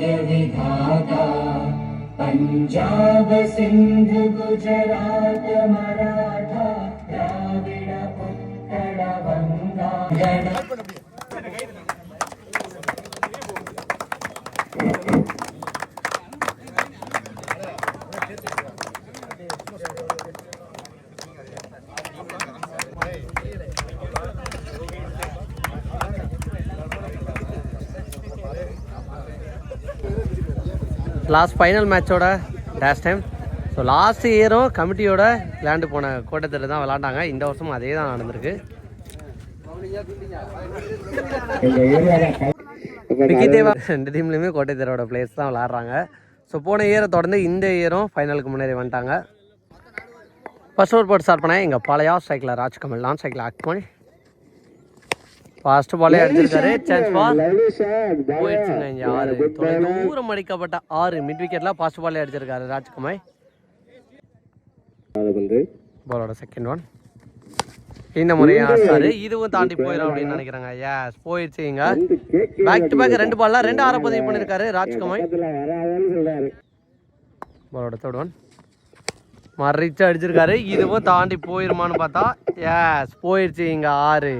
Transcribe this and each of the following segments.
विधाता Punjab Sindh Gujarat Maratha Dravida Utkal last final மேட்சோட last time so last இயரும் கமிட்டியோட விளையாண்டு போன கோட்டத்தில் தான் விளாண்டாங்க. இந்த வருஷமும் அதே தான் நடந்திருக்கு. விக்கி ரெண்டு டீம்லேயுமே கோட்டைத்தரோட பிளேயர்ஸ் தான் விளாட்றாங்க. ஸோ போன இயரை தொடர்ந்து இந்த இயரும் ஃபைனலுக்கு முன்னேறி வந்துட்டாங்க. ஃபர்ஸ்ட் ஓவர் போட்டு ஸ்டார்ட் பண்ணேன் எங்கள் பழையா ஸ்ட்ரைக்கில் ராஜ்கமல் நான் ஸ்ட்ரைக்கில் அக்மல் ஃபர்ஸ்ட் பாலே அடிச்சிருக்காரு சான்ஸ் பால் போயிடுச்சுங்க இங்க ஆறு. தொலை தூரம் அடிக்கப்பட்ட ஆறு. மிட் விக்கெட்ல ஃபர்ஸ்ட் பாலே அடிச்சிருக்காரு ராஜ்குமார். பாலோட செகண்ட் ஒன் இந்த முறையும் ஆடிச்சாரு இதுவும் தாண்டி போயிடும் அப்படின்னு நினைக்கிறேங்க. எஸ் போயிடுச்சு இங்க. பேக் டு பேக் ரெண்டு பால்ல ரெண்டு ஆற பதிவு பண்ணிருக்காரு ராஜ்குமார். பாலோட தேர்ட் ஒன் மறிச்சு அடிச்சிருக்காரு. இதுவும் தாண்டி போயிருமான்னு பார்த்தா எஸ் போயிடுச்சு இங்க ஆறு.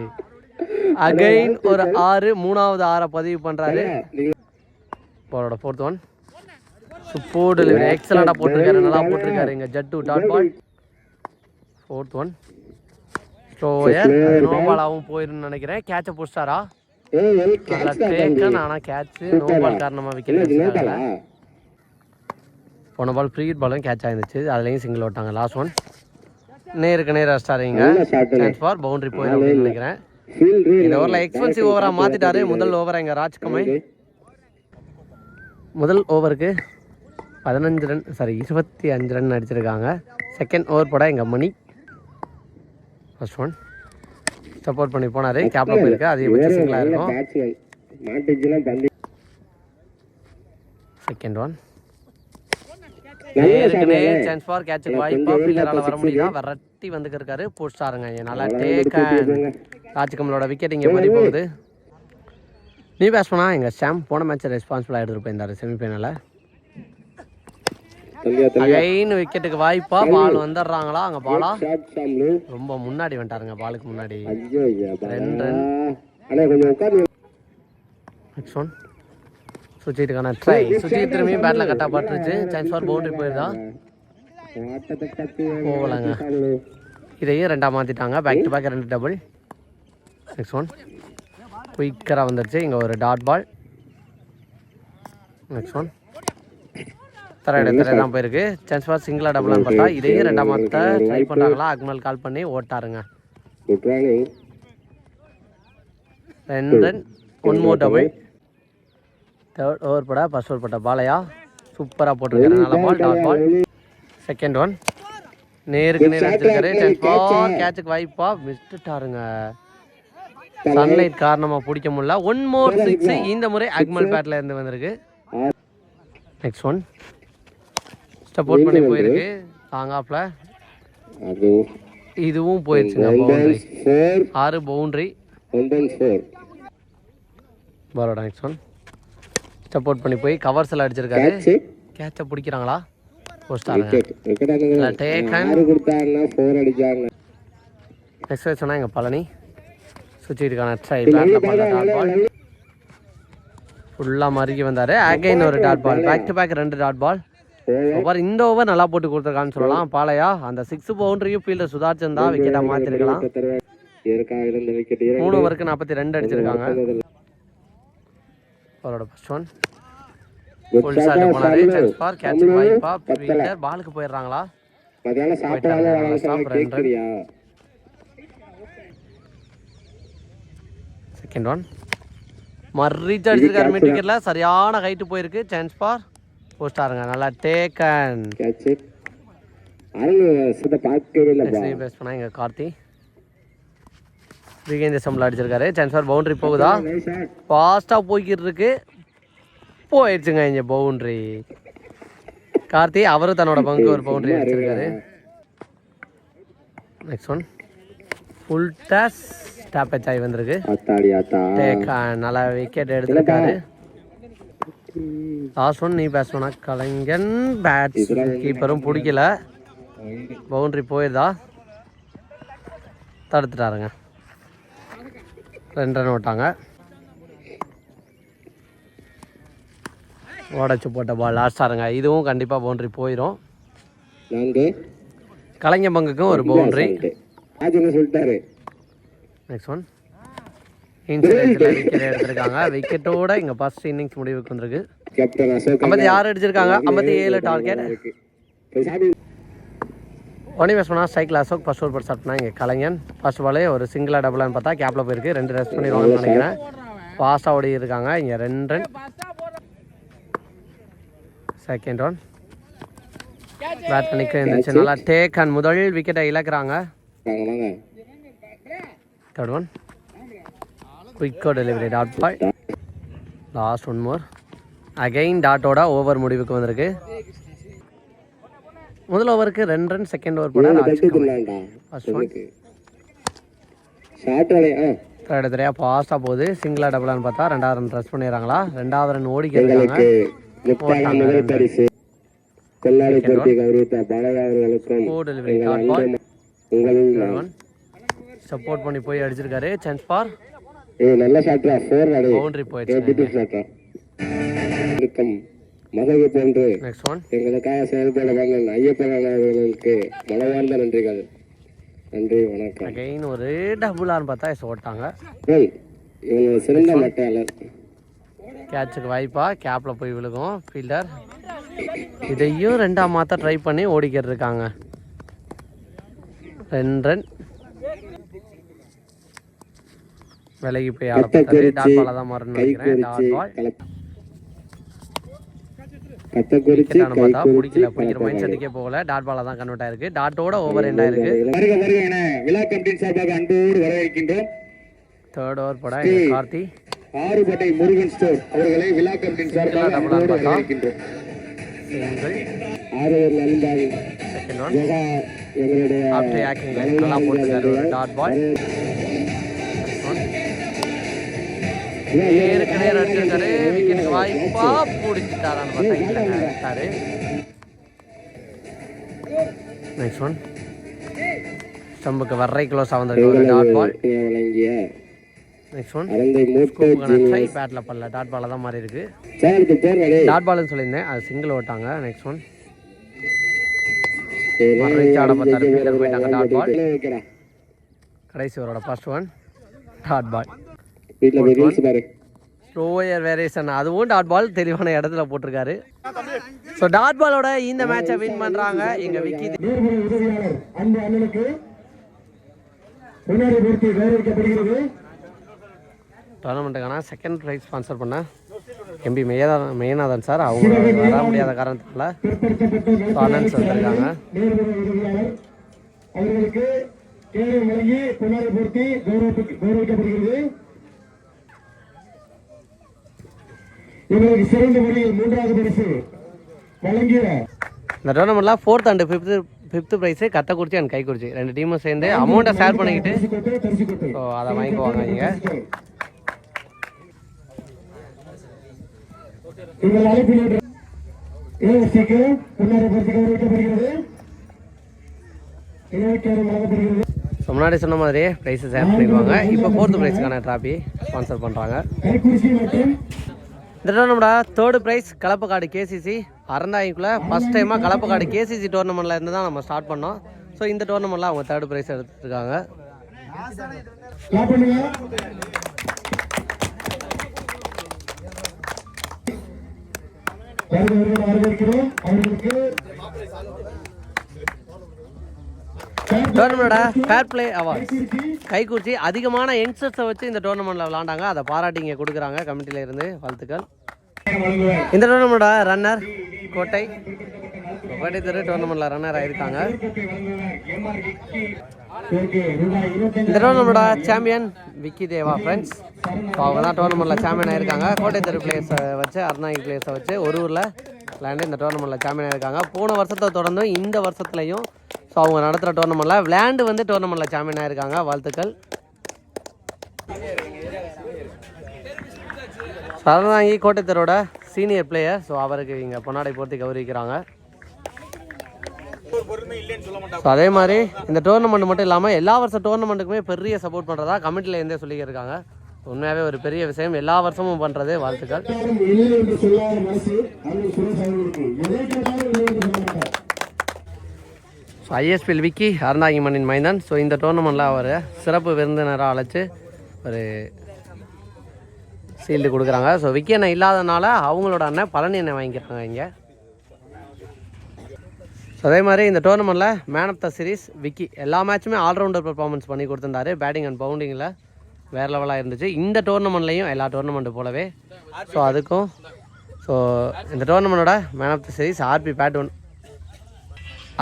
அகைன் ஒரு ஆறு மூணாவது ஆறை பதிவு பண்றாரு. பாலோட ஃபோர்த் ஒன் சூப்பர் டெலிவரி எக்ஸலண்டா போட்டிருக்காரு. நல்லா போட்டிருக்காரு. இங்க Jaddu dot ball. Fourth one slower no பாலாவும் போயிருன்னு நினைக்கிறேன். கேட்சை பிடிச்சாரா நல்லா டேக்கன் ஆனா கேட்ச் நோ பால் காரணமா விக்கெட் போன பால் ஃப்ரீ பாலும் கேட்ச் ஆயிருந்துச்சு. அதுலயும் சிங்கிள் ஓட்டாங்க லாஸ்ட் ஒன் நேருக்கு நேர் அடிச்சிட்டாருங்க ஃபார் பவுண்டரி போயிடும் நினைக்கிறேன். இந்த ஓவரில் எக்ஸ்பென்சிவ் ஓவரா மாத்திட்டாரு. முதல் ஓவர் எங்க ராஜ்கமை முதல் ஓவருக்கு பதினஞ்சு ரன் சாரி இருபத்தி அஞ்சு ரன் அடிச்சிருக்காங்க. செகண்ட் ஓவர் போட எங்க மணி. ஃபர்ஸ்ட் ஒன் சப்போர்ட் பண்ணி போனாரு. கேப்ல போயிருக்கு. அதிகபட்ச சிங்கிளா இருக்கும். செகண்ட் ஒன் நேருக்கு சான்ஸ் ஃபார் கேட்சுக்கு வாய்ப்பா ஃபீல்டரால வர முடியுதா. விரட்டி வந்துக்கு இருக்காரு போஸ்டாருங்க. நல்லா டேக்கன் ராஜ்கமலோட விக்கெட் இங்கே பறி போகுது. நீ பேஸ் பண்ணா? எங்கள் சாம் போன மேட்ச்சை ரெஸ்பான்சிபிளாக எடுத்துகிட்டு போயிருந்தாரு செமிஃபைனலில் அகைன் விக்கெட்டுக்கு வாய்ப்பா. பால் வந்துடுறாங்களா? அங்கே பாலா ரொம்ப முன்னாடி வந்துட்டாருங்க பாலுக்கு முன்னாடி. ரெண்டு ஒன் சுஜித்துக்கான ட்ரை சுஜித் திரும்பி பேட்டில் கட்டா பட்டுருச்சு. சான்ஸ் ஃபார் பவுண்டரி போயிருதா? போகலாங்க. இதையும் ரெண்டாக மாற்றிட்டாங்க பேக் டு பேக் ரெண்டு டபுள் நெக்ஸ்ட் ஒன் குயிக்கராக வந்துருச்சு. இங்கே ஒரு டாட் பால் நெக்ஸ்ட் ஒன் தரை தான் போயிருக்கு. சான்ஸ் ஃபார் சிங்கிளாக டபுள்னு பார்த்தா இதையும் ரெண்டாம் மாற்ற ட்ரை பண்ணுறாங்களா அக்மல் கால் பண்ணி ஓட்டாருங்க. ரெண்டு run one more double third over பட. ஃபர்ஸ்ட் ஓவர் பட்ட பாலையா சூப்பராக போட்டிருக்காரு. நல்ல ball dot ball second one நேருக்கு நேர் அடிச்சிருக்காரு. சான்ஸ் பால் கேட்சுக்கு வாய்ப்பா. விட்டுட்டாருங்க. சன்லைட் காரணமா பிடிக்க முடியல. ஒன் மோர் சிக்ஸ் இந்த முறை அக்மல் பேட்ல இருந்து வந்திருக்கு. நெக்ஸ்ட் ஒன் சப்போர்ட் பண்ணி போயிருக்கு. லாங் ஆஃப்ல இதுவும் போயிடுச்சுங்க. பவுண்டரி ஆறு பவுண்டரி பாலோட நெக்ஸ்ட் ஒன் சப்போர்ட் பண்ணி போய் கவர்ஸ்ல அடிச்சிருக்காரு. கேட்ச பிடிக்கிறாங்களா? நெக்ஸ்ட் சொன்னா எங்க பழனி? சுற்றிருக்கான ட்ரை ஃபுல்லாக மறுக்கி வந்தார். அகைன் ஒரு dot ball back to back ரெண்டு டாட் பால் அப்புறம் இந்த ஓவர் நல்லா போட்டு கொடுத்துருக்கான்னு சொல்லலாம். பாலையா அந்த சிக்ஸ் பவுண்டரியும் ஃபீல்டர் சுதார்ச்சந்தா விக்கெட்டாக மாற்றிருக்கலாம் மூணு ஓவருக்கு நாற்பத்தி ரெண்டு அடிச்சிருக்காங்க. அவரோட ஃபர்ஸ்ட் ஒன் ஃபுல் ஷாட் போனாரு சான்ஸ் ஃபார் கேட்ச் வாய்ப்பா ஃபீல்டர் பாலுக்கு போயிடுறாங்களா? ஸ்டாப் செகண்ட் ஒன் மறிச்சு அடிச்சிருக்காரு மிட் விக்கெட்ல சரியான ஹைட்டு போயிருக்கு. சான்ஸ் பார் போஸ்டாருங்க. நல்லா டேக்கன் பேஸ் பண்ணா இங்க கார்த்தி. விகேந்திர சம்பளம் அடிச்சிருக்காரு. சான்ஸ் பார் பவுண்டரி போகுதா? ஃபாஸ்டா போய்கிட்டு இருக்கு போயிடுச்சுங்க இங்க பவுண்டரி கார்த்தி அவரும் தன்னோட பங்கு ஒரு பவுண்டரி அடிச்சிருக்காரு. Next one full toss stoppage ஆகி வந்திருக்கு. நல்லா விக்கெட் எடுத்திருக்காரு. லாஸ்ட் ஒன் நீ பேசணும்னா கலைஞன். பேட்ஸ் கீப்பரும் பிடிக்கல. பவுண்ட்ரி போயிருதா? தடுத்துட்டாருங்க. ரெண்டு ரன் விட்டாங்க. உடச்சி போட்ட பால் லாஸ்ட் ஆருங்க இதுவும் கண்டிப்பாக பவுண்ட்ரி போயிடும் கலைஞர் பங்குக்கும் ஒரு பவுண்ட்ரி சொல்லிட்டாரு? நெக்ஸ்ட் ஒன் இன்சூரன்ஸில் விக்கெட் எடுத்திருக்காங்க. விக்கெட்டோட இங்கே ஃபர்ஸ்ட் இன்னிங்ஸ் முடிவுக்கு வந்திருக்கு. ஐம்பத்தி ஆறு அடிச்சிருக்காங்க. ஐம்பத்தி ஏழு டார்கெட் ஒனி பேசணும்னா சைக்கிள் அசோக் ஃபர்ஸ்ட் ஓவர் பண்ணா இங்கே கலைஞன். ஃபர்ஸ்ட் பாலே ஒரு சிங்கிளாக டபுளான்னு பார்த்தா கேப்பில் போயிருக்கு. ரெண்டு ரெஸ்ட் பண்ணிடுவாங்கன்னு நினைக்கிறேன். ஃபாஸ்ட்டாக ஓடி இருக்காங்க. இங்கே ரெண்டு ரன் செகண்ட் ஒன் பேட் பண்ணிக்க இருந்துச்சு. நல்லா டேக் அண்ட் முதல் விக்கெட்டை இழக்கிறாங்க. தேர்ட் ஒன் குயிக்கோ டெலிவரி டாட் பாய் லாஸ்ட் ஒன் மோர் அகைன் டாட்டோட ஓவர் முடிவுக்கு வந்திருக்கு. முதல் ஓவருக்கு ரெண்டு ரன் செகண்ட் ஓவர் தேர்ட் தரையா ஃபாஸ்ட்டாக போகுது. சிங்கிளாக டபுளான்னு பார்த்தா ரெண்டாவது ரன் ட்ரெஸ் பண்ணிடுறாங்களா? ரெண்டாவது ரன் ஓடிக்க இருக்காங்க முத்தாக முதல் பரிசு. கொல்லாடி போட்டி கௌரவித்த பாலகா அவர்களுக்கும் ஓ டெலிவரி டாட் பால் உங்கள் ஒன் சப்போர்ட் பண்ணி போய் அடிச்சிருக்காரு. சான்ஸ் ஃபார் ஏ நல்ல ஷாட்ரா ஃபோர் அடை பவுண்டரி போயிடுச்சு. மதகு போன்று எங்களுக்காக செயல்பட வந்த ஐயப்பன் அவர்களுக்கு மனமார்ந்த நன்றிகள். நன்றி வணக்கம். அகைன் ஒரு டபுளான்னு பார்த்தா ஓட்டாங்க. இவங்க சிறந்த மட்டையாளர் கேட்சுக்கு வாய்ப்பா கேப்பில் போய் விழுகும் ஃபீல்டர் இதையும் ரெண்டாம் மாற்ற ட்ரை பண்ணி ஓடிக்கிட்டு இருக்காங்க. ரெண்டு ரன் விலகி போய் பாலாக தான் மாறணும் நினைக்கிறேன். கத்த குறிச்சி பார்த்தா பிடிக்கல பிடிக்கிற மைண்ட் செட்டுக்கே போகல. டாட் பாலாக தான் கன்வெர்ட் ஆயிருக்கு. டாட்டோட ஓவர் எண்ட் ஆயிருக்கு. வருக வருக என விழா கமிட்டியின் சார்பாக அன்போடு வரவேற்கின்றோம். தேர்ட் ஓவர் போட கார்த்தி. ஆறுபட்டை முருகன் ஸ்டோர் அவர்களை விழா கமிட்டியின் சார்பாக அன்போடு வரவேற்கின்றோம். செகண்ட் ஒன் ஜெகா எங்களுடைய டாட் பால் நேருக்கு நேர் அடிச்சிருக்காரு விக்கெட்டுக்கு வாய்ப்பா பிடிச்சிட்டாரான்னு பார்த்தா இல்லைங்க அடிச்சிட்டாரு நெக்ஸ்ட் ஒன் ஸ்டம்புக்கு வர்றை க்ளோஸ் வந்திருக்கு ஒரு டாட் பால். நெக்ஸ்ட் ஒன் மூட்டை ட்ரை பேட்டில் பண்ணல டாட் பால தான் மாறி இருக்கு. டாட் பால்னு சொல்லியிருந்தேன். அது சிங்கிள் ஓட்டாங்க. நெக்ஸ்ட் ஒன் ஆட பார்த்தாரு. போயிட்டாங்க. Dot ball. கடைசி ஓவரோட ஃபர்ஸ்ட் ஒன் டாட் பால். வீட்டில் போய் ரீல்ஸ் பாரு. ஸ்லோயர் வேரியேஷன் அதுவும் டாட் பால் தெளிவான இடத்துல போட்டிருக்காரு. ஸோ டாட் பாலோட இந்த மேட்சை வின் பண்றாங்க. எங்க விக்கி அன்பு அண்ணனுக்கு முன்னாடி பூர்த்தி கௌரவிக்கப்படுகிறது டோர்னமெண்ட்டுக்கான செகண்ட் ப்ரைஸ் ஸ்பான்சர் பண்ண எம்பி மெய்யநாதன் மெய்யநாதன் சார். அவங்க வர முடியாத காரணத்தினால ஆனந்த் வந்திருக்காங்க அவர்களுக்கு கேள்வி வழங்கி முன்னாடி பூர்த்தி கௌரவிக்க- கௌரவிக்கப்படுகிறது. இவர்களுக்கு சிறந்த முறையில் மூன்றாவது பரிசு வழங்கிய இந்த டோர்னமெண்ட்ல fourth and fifth fifth prize Kathakurichi and Kaikurichi. ரெண்டு டீமும் சேர்ந்து அமௌண்ட்டை ஷேர் பண்ணிக்கிட்டு ஸோ அதை வாங்கிக்குவாங்க நீங்கள் உங்கள் அழைப்பில் ஏஎஸ்சிக்கு முன்னாடி வழங்கப்படுகிறது. ஸோ சொன்ன மாதிரி ப்ரைஸை ஷேர் பண்ணிக்குவாங்க இப்போ ஃபோர்த் ப்ரைஸுக்கான ட்ராஃபி ஸ்பான்சர் பண்ணுறாங்க இந்த டோர்னமெண்ட்டா தேர்டு ப்ரைஸ் கலப்பக்காடு கேசிசி அறந்தாய்க்குள்ள ஃபஸ்ட் டைமாக கலப்பக்காடு கேசிசி டோர்னமெண்ட்டில் இருந்து தான் நம்ம ஸ்டார்ட் பண்ணோம். ஸோ இந்த டோர்னமெண்ட்டில் அவங்க தேர்டு ப்ரைஸ் எடுத்துருக்காங்க. அவர்களுக்கு டோர்னமெண்டோட ஃபேர் பிளே அவார்ட்ஸ் கைக்குறிச்சி அதிகமான யங்ஸ்டர்ஸை வச்சு இந்த டோர்னமெண்ட்டில் விளாண்டாங்க. அதை பாராட்டிங்க கொடுக்குறாங்க கமிட்டியில இருந்து வாழ்த்துக்கள். இந்த டோர்னமெண்டோட ரன்னர் கோட்டை கோட்டை தெரு டோர்னமெண்ட்டில் ரன்னர் ஆயிருக்காங்க. இந்த டோர்னமெண்டோட champion Vicky Deva friends so அவங்க தான் டோர்னமெண்ட்டில் சாம்பியன் ஆயிருக்காங்க. கோட்டை தெரு பிளேயர்ஸை வச்சு அருணாகி பிளேயர்ஸை வச்சு ஒரு ஊரில் விளையாண்டு இந்த டோர்னமெண்ட்டில் சாம்பியன் ஆயிருக்காங்க. போன வருஷத்தை தொடர்ந்து இந்த வருஷத்துலையும் ஸோ அவங்க நடத்துகிற டோர்னமெண்ட்டில் விளையாண்டு வந்து டோர்னமெண்ட்டில் சாம்பியன் ஆயிருக்காங்க. வாழ்த்துக்கள். சரணாங்கி கோட்டை சீனியர் பிளேயர் ஸோ அவருக்கு இங்கே பொன்னாடை போர்த்தி கௌரவிக்கிறாங்க. ஸோ அதே மாதிரி இந்த டோர்னமெண்ட் மட்டும் இல்லாமல் எல்லா வருஷம் டோர்னமெண்ட்டுக்குமே பெரிய சப்போர்ட் பண்ணுறதா கமிட்டியில் இருந்தே சொல்லியிருக்காங்க உண்மையாகவே ஒரு பெரிய விஷயம். எல்லா வருஷமும் பண்ணுறது வாழ்த்துக்கள். ஸோ ஐஎஸ்பிஎல் விக்கி அருணாகிமனின் மைந்தன். ஸோ இந்த டோர்னமெண்ட்டில் அவர் சிறப்பு விருந்தினராக அழைச்சி ஒரு சீல்டு கொடுக்குறாங்க. ஸோ விக்கி அண்ணன் இல்லாதனால அவங்களோட அண்ணன் பழனி அண்ணன் வாங்கிக்கிறாங்க இங்கே? ஸோ அதே மாதிரி இந்த டோர்னமெண்ட்டில் man of the series Vicky எல்லா மேட்சுமே ஆல்ரவுண்டர் பர்ஃபார்மன்ஸ் பண்ணி கொடுத்துருந்தாரு. பேட்டிங் அண்ட் பவுண்டிங்கில் வேறு லெவலாக இருந்துச்சு. இந்த டோர்னமெண்ட்லேயும் எல்லா டோர்னமெண்ட்டு போலவே. ஸோ அதுக்கும் ஸோ இந்த டோர்னமெண்ட்டோட man of the series RP bat one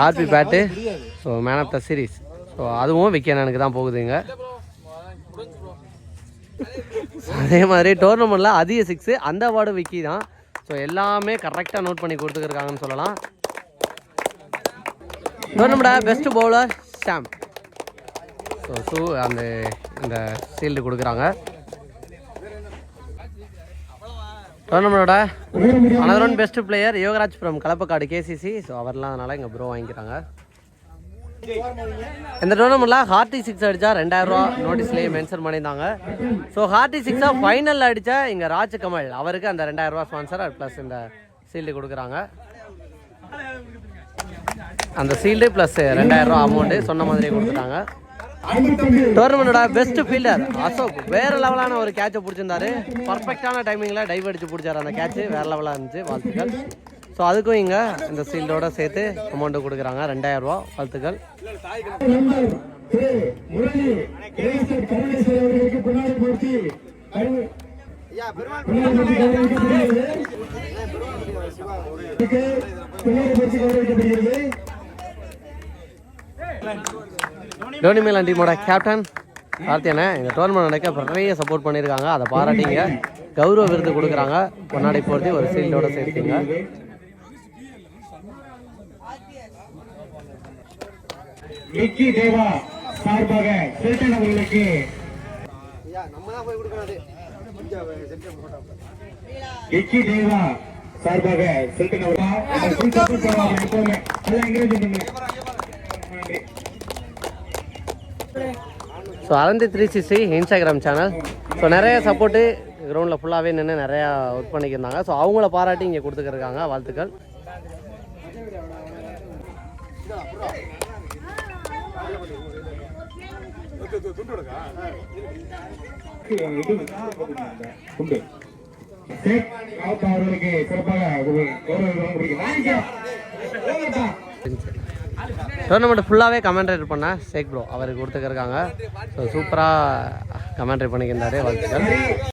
RP bat so man of the series so அதுவும் விக்கி தான் போகுதுங்க அதே மாதிரி டோர்னமெண்ட்டில் அதிக சிக்ஸு அந்த அவார்டு விக்கி தான். ஸோ எல்லாமே கரெக்டாக நோட் பண்ணி கொடுத்துருக்காங்கன்னு சொல்லலாம். டோர்னமெண்ட்டை பெஸ்ட் பவுலர் ஷாம் ஸோ ஷூ அந்த இந்த சீல்டு கொடுக்குறாங்க. டோர்னமெண்டோட another one best player Yogaraj from Kalappakkadu KCC so அவர்லாம் அதனால் எங்கள் ப்ரோ வாங்கிக்கிறாங்க. இந்த டோர்னமெண்ட்டில் ஹார்டி சிக்ஸ் அடித்தா ரெண்டாயிரம் ரூபா நோட்டீஸ்லேயே மென்ஷன் பண்ணியிருந்தாங்க. ஸோ ஹார்டி சிக்ஸாக ஃபைனலில் அடித்தா இங்கே ராஜ் கமல். அவருக்கு அந்த ரெண்டாயிரம் ரூபா ஸ்பான்சர் ப்ளஸ் இந்த சீல்டு கொடுக்குறாங்க. அந்த சீல்டு ப்ளஸ் ரெண்டாயிரம் ரூபா அமௌண்ட்டு சொன்ன மாதிரியே கொடுத்துட்டாங்க. டோர்னமெண்டோட பெஸ்ட் ஃபீல்டர் அசோக் வேற லெவலான ஒரு கேட்சை பிடிச்சிருந்தாரு. பர்ஃபெக்டான டைமிங்கில் டைவ் அடிச்சு பிடிச்சாரு அந்த கேட்ச் வேற லெவலாக இருந்துச்சு வாழ்த்துக்கள். ஸோ அதுக்கும் இங்கே இந்த சீல்டோட சேர்த்து அமௌண்ட்டு கொடுக்குறாங்க ரெண்டாயிரம் ரூபா வாழ்த்துக்கள். பின்னாடி டோனி மேலான் டீமோட கேப்டன் கார்த்தியனை இந்த டோர்னமெண்ட் நடக்க நிறைய சப்போர்ட் பண்ணியிருக்காங்க. அதை பாராட்டிங்க. கௌரவ விருது கொடுக்குறாங்க. பொன்னாடை போர்த்தி ஒரு சீல்டோட சேர்த்துங்க. விக்கி தேவா சார்பாக செல்டன் அவர்களுக்கு விக்கி தேவா சார்பாக செல்டன் அவர்கள் so அரந்தி three sixty Instagram channel so நிறைய சப்போர்ட்டு கிரவுண்டில் ஃபுல்லாகவே நின்று நிறையா ஒர்க் பண்ணிக்கிருந்தாங்க. ஸோ அவங்கள பாராட்டி இங்கே கொடுத்துக்கிருக்காங்க வாழ்த்துக்கள். அவர்களுக்கு சிறப்பாக ஒரு கௌரவ விருது கொடுக்கிறேன். வாங்கிக்க. போங்கப்பா. டோர்னமெண்ட் ஃபுல்லாகவே கமெண்ட்ரேட் பண்ண சேக் ப்ரோ அவருக்கு கொடுத்துக்கிருக்காங்க. ஸோ சூப்பராக கமெண்ட்ரேட் பண்ணிக்கிருந்தாரு வாழ்த்துக்கள்.